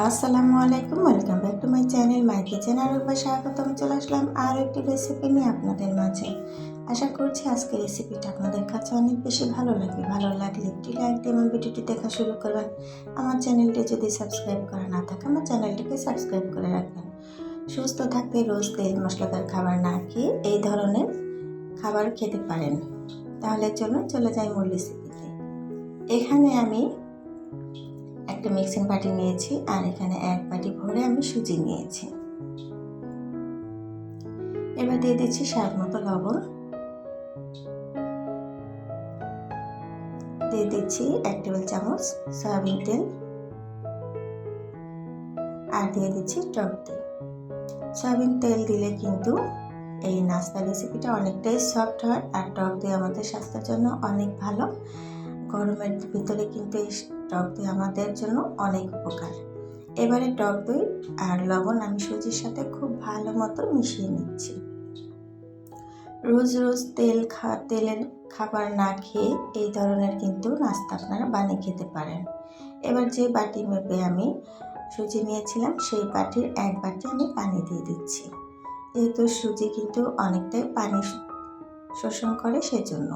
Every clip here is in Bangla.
আসসালামু আলাইকুম, welcome back to my channel my kitchen. আর একবার স্বাগতম, চলে আসলাম আর একটি রেসিপি নিয়ে আপনাদের মাঝে। আশা করছি আজকের রেসিপিটা আপনাদের কাছে অনেক বেশি ভালো লাগবে। ভালো লাগলে একটি লাইক দিয়ে আমার ভিডিওটি দেখা শুরু করবেন। আমার চ্যানেলটি যদি সাবস্ক্রাইব করা না থাকে, আমার চ্যানেলটিকে সাবস্ক্রাইব করে রাখবেন। সুস্থ থাকতে রোজ তেল মশলাদার খাবার না খেয়ে এই ধরনের খাবার খেতে পারেন। তাহলে চলুন, চলে যাই মূল রেসিপিতে এখানে আমি একটা মিক্সিং বাটি নিয়েছি আর এখানে এক বাটি ভরে আমি সুজি নিয়েছি। এবার দিয়ে দিচ্ছি স্বাদ মতো লবণ। দিয়ে দিচ্ছি এক টেবিল চামচ সয়াবিন তেল। আর দিয়ে দিচ্ছি টক তেল সয়াবিন তেল দিলে কিন্তু এই নাস্তা রেসিপিটা অনেকটাই সফট হয় আর টক দিয়ে আমাদের স্বাস্থ্যের জন্য অনেক ভালো। গরমের ভিতরে কিন্তু এই টক দই আমাদের জন্য অনেক উপকার। এবারে টক দই আর লবণ আমি সুজির সাথে খুব ভালো মতো মিশিয়ে নিচ্ছি। রোজ রোজ তেল খা, তেলের খাবার না খেয়ে এই ধরনের কিন্তু নাস্তা আপনারা বানিয়ে খেতে পারেন। এবার যে বাটি মেপে আমি সুজি নিয়েছিলাম, সেই বাটির এক বাটি আমি পানি দিয়ে দিচ্ছি। যেহেতু সুজি কিন্তু অনেকটাই পানি শোষণ করে সেজন্য।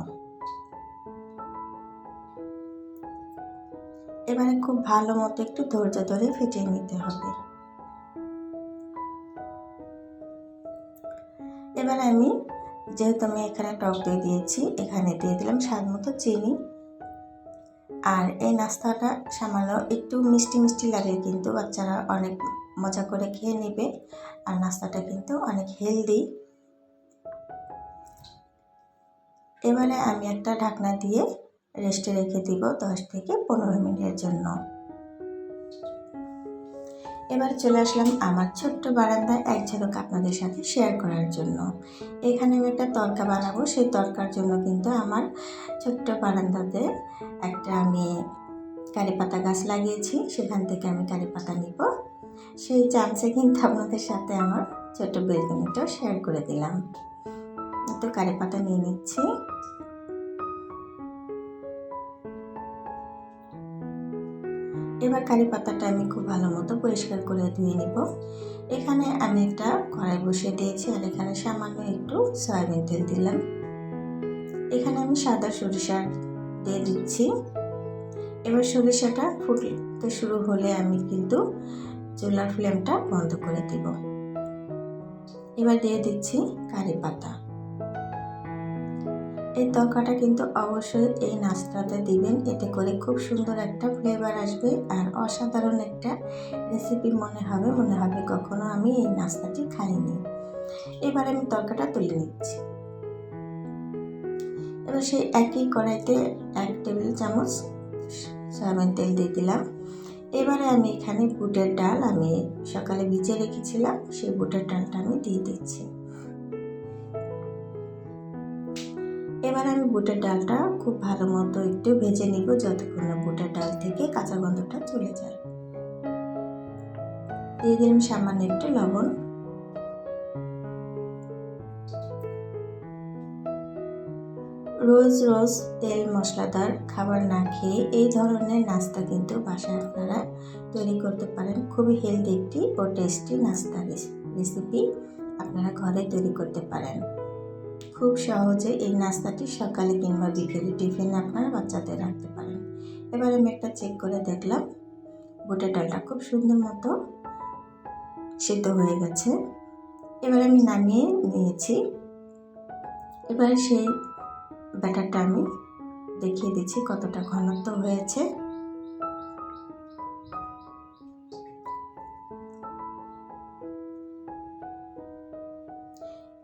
এবারে খুব ভালো মতো একটু ধৈর্য ধরে ফেটিয়ে নিতে হবে। এবার আমি যেহেতু আমি এখানে টক দই দিয়েছি, এখানে দিয়ে দিলাম স্বাদ মতো চিনি। আর এই নাস্তাটা সামান্য একটু মিষ্টি মিষ্টি লাগে কিন্তু বাচ্চারা অনেক মজা করে খেয়ে নেবে আর নাস্তাটা কিন্তু অনেক হেলদি। এবারে আমি একটা ঢাকনা দিয়ে রেস্টে রেখে দিব দশ থেকে পনেরো মিনিটের জন্য। এবার চলে আসলাম আমার ছোট্ট বারান্দায় এক ঝলক আপনাদের সাথে শেয়ার করার জন্য। এখানে আমি একটা তরকা বানাবো, সেই তরকার জন্য কিন্তু আমার ছোট্ট বারান্দাতে একটা আমি কারি পাতা গাছ লাগিয়েছি, সেখান থেকে আমি কারি পাতা নিব। সেই চান্সে কিন্তু আপনাদের সাথে আমার ছোট্ট বেলকনিটাও শেয়ার করে দিলাম। তো কারি পাতা নিয়ে নিচ্ছি। এবার কারি পাতাটা আমি খুব ভালো মতো পরিষ্কার করে ধুয়ে নিব। এখানে আমি একটা কড়াই বসিয়ে দিয়েছি আর এখানে সামান্য একটু সয়াবিন তেল দিলাম। এখানে আমি সাদা সরিষা দিয়ে দিচ্ছি। এবার সরিষাটা ফুটতে শুরু হলে আমি কিন্তু চুলার ফ্লেমটা বন্ধ করে দিব। এবার দিয়ে দিচ্ছি কারি পাতা। এই তরকাটা কিন্তু অবশ্যই এই নাস্তাতে দিবেন। এতে করে খুব সুন্দর একটা ফ্লেভার আসবে আর অসাধারণ একটা রেসিপি মনে হবে মনে হবে কখনো আমি এই নাস্তাটি খাইনি। এবার আমি তরকাটা তুলে নিচ্ছি। এবার সেই একই কড়াইতে এক টেবিল চামচ সয়াবিন তেল দিয়ে দিলাম। এবারে আমি এখানে বুটের ডাল আমি সকালে ভিজে রেখেছিলাম, সেই বুটের ডালটা আমি দিয়ে দিচ্ছি। এবার আমি বুটের ডালটা খুব ভালো মতো একটু ভেজে নিব যতক্ষণ না বুটের ডাল থেকে কাঁচা গন্ধটা চলে যায়। দিয়ে দিলাম সামান্য একটু লবণ। রোজ রোজ তেল মশলাদার খাবার না খেয়ে এই ধরনের নাস্তা কিন্তু বাসায় আপনারা তৈরি করতে পারেন। খুবই হেলদি একটি ও টেস্টি নাস্তা রেসিপি আপনারা ঘরে তৈরি করতে পারেন। খুব সহজে এই নাস্তাটি সকালে কিংবা বিকেলে টিফিনে আপনারা বাচ্চাদের রাখতে পারেন। এবার আমি একটা চেক করে দেখলাম। বুটের ডালটা খুব সুন্দর মতো সিদ্ধ হয়ে গেছে। এবার আমি নামিয়ে নিয়েছি। এবার সেই ব্যাটারটা আমি দেখিয়ে দিচ্ছি কতটা ঘনত্ব হয়েছে।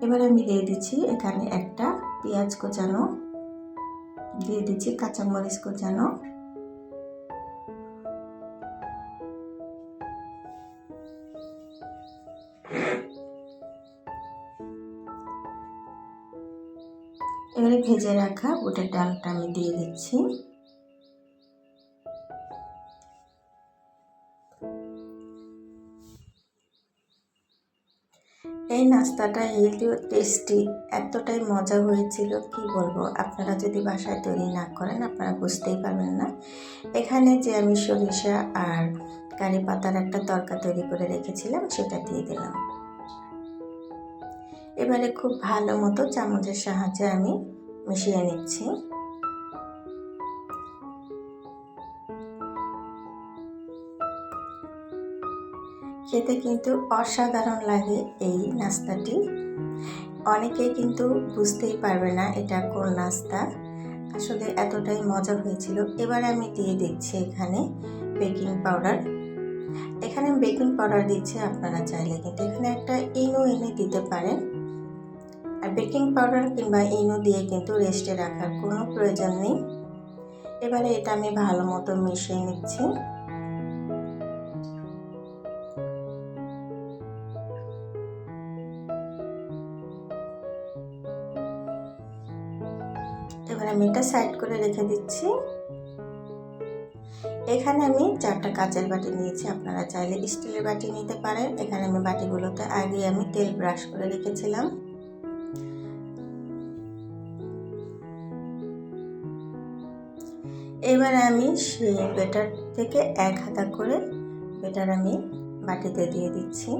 এবার আমি দিয়ে দিচ্ছি এখানে একটা পেঁয়াজ কোচানো, দিয়ে দিচ্ছি কাঁচামরিচ কোচানো। এবারে ভেজে রাখা বুটের ডালটা আমি দিয়ে দিচ্ছি। নাস্তাটা হেলদি ও টেস্টি, এতটাই মজা হয়েছিল, কি বলব? আপনারা যদি বাসায় তৈরি না করেন, আপনারা বুঝতেই পারবেন না। এখানে যে আমি সরিষা আর কারি পাতার একটা তরকা তৈরি করে রেখেছিলাম, সেটা দিয়ে দিলাম। এবারে খুব ভালো মতো চামচের সাহায্যে আমি মিশিয়ে নিচ্ছি। খেতে কিন্তু অসাধারণ লাগে এই নাস্তাটি। অনেকেই কিন্তু বুঝতেই পারবে না এটা কোন নাস্তা। আসলে এতটাই মজা হয়েছিল। এবার আমি দিয়ে দিচ্ছি এখানে বেকিং পাউডার। এখানে বেকিং পাউডার দিচ্ছি, আপনারা চাইলে কিন্তু এখানে একটা ইনো এনে দিতে পারেন। আর বেকিং পাউডার কিংবা ইনো দিয়ে কিন্তু রেস্টে রাখার কোনো প্রয়োজন নেই। এবারে এটা আমি ভালো মতো মিশিয়ে নিচ্ছি। এবার আমি এটা সাইড করে রেখে দিচ্ছি। এখানে আমি চারটা কাঁচের বাটি নিয়েছি, আপনারা চাইলে স্টিলের বাটি নিতে পারেন। এখানে আমি বাটিগুলোতে আগে আমি তেল ব্রাশ করে রেখেছিলাম। এবার আমি সেই বেটার থেকে এক হাতা করে বেটার আমি বাটিতে দিয়ে দিচ্ছি।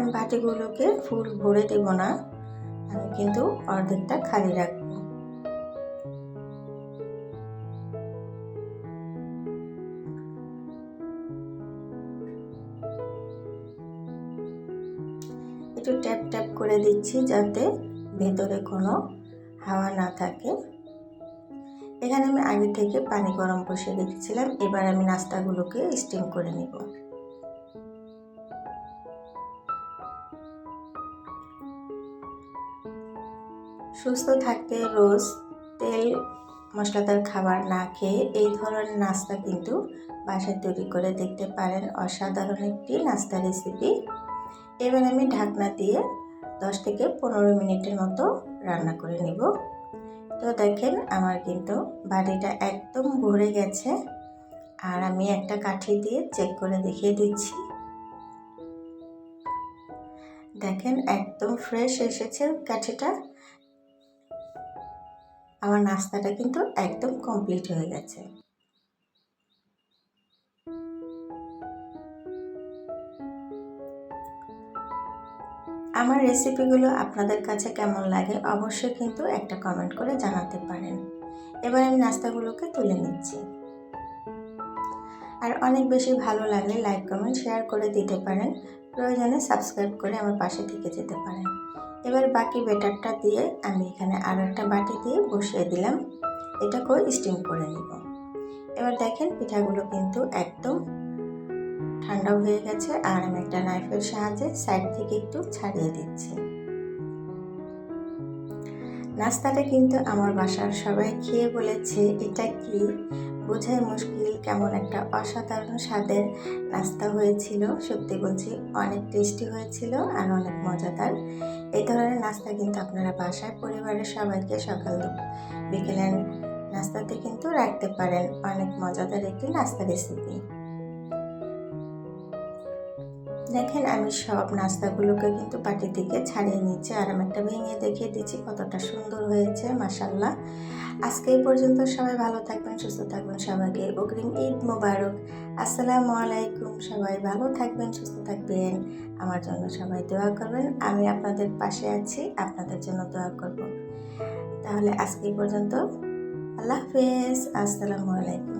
আমি বাটিগুলোকে ফুল ভরে দেব না। আমি কিন্তু অর্ধেকটা খালি রাখব। একটু ট্যাপ ট্যাপ করে দিচ্ছি যাতে ভেতরে কোনো হাওয়া না থাকে। এখানে আমি আগে থেকে পানি গরম বসিয়ে রেখেছিলাম। এবার আমি নাস্তাগুলোকে স্টিম করে নিব। সুস্থ থাকতে রোজ তেল, মশলাদার খাবার না খেয়ে এই ধরনের নাস্তা কিন্তু বাসায় তৈরি করে দেখতে পারেন। অসাধারণ একটি নাস্তা রেসিপি। এবার আমি ঢাকনা দিয়ে দশ থেকে পনেরো মিনিটের মতো রান্না করে নিব। তো দেখেন আমার কিন্তু বাড়িটা একদম ভরে গেছে। আর আমি একটা কাঠি দিয়ে চেক করে দেখিয়ে দিচ্ছি। দেখেন একদম ফ্রেশ এসেছে কাঠিটা। আমার নাস্তাটা কিন্তু একদম কমপ্লিট হয়ে গেছে। আমার রেসিপিগুলো আপনাদের কাছে কেমন লাগে অবশ্যই কিন্তু একটা কমেন্ট করে জানাতে পারেন। এবার আমি নাস্তাগুলোকে তুলে নিচ্ছি। আর অনেক বেশি ভালো লাগলে লাইক, কমেন্ট, শেয়ার করে দিতে পারেন। প্রয়োজনে সাবস্ক্রাইব করে আমার পাশে থেকে যেতে পারেন। এবার বাকি বেটারটা দিয়ে আমি এখানে আরও একটা বাটি দিয়ে বসিয়ে দিলাম। এটাকেও স্টিম করে নিব। এবার দেখেন পিঠাগুলো কিন্তু একদম ঠান্ডা হয়ে গেছে আর আমি একটা নাইফের সাহায্যে সাইড থেকে একটু ছাড়িয়ে দিচ্ছি। নাস্তাটা কিন্তু আমার বাসার সবাই খেয়ে বলেছে, এটা কি? বোঝাই মুশকিল কেমন একটা অসাধারণ স্বাদের নাস্তা হয়েছিল। সত্যি বলছি, অনেক টেস্টি হয়েছিল আর অনেক মজাদার। এই ধরনের নাস্তা কিন্তু আপনারা বাসায় পরিবারের সবাইকে সকাল বিকেলের নাস্তাতে কিন্তু রাখতে পারেন। অনেক মজাদার একটি নাস্তা রেসিপি দেখেন, আমি সব নাস্তাগুলোকে কিন্তু পাটি থেকে ছাড়িয়ে নিচ্ছি আর আমি একটা ভেঙে দেখিয়ে দিচ্ছি কতটা সুন্দর হয়েছে মাসাল্লাহ আজকে এই পর্যন্ত সবাই ভালো থাকবেন, সুস্থ থাকবেন, সবাইকে অগ্রিম ঈদ মোবারক। আসসালামু আলাইকুম, সবাই ভালো থাকবেন, সুস্থ থাকবেন। আমার জন্য সবাই দোয়া করবেন, আমি আপনাদের পাশে আছি, আপনাদের জন্য দোয়া করব। তাহলে আজকে পর্যন্ত, আল্লাহ হাফেজ, আসসালামু আলাইকুম।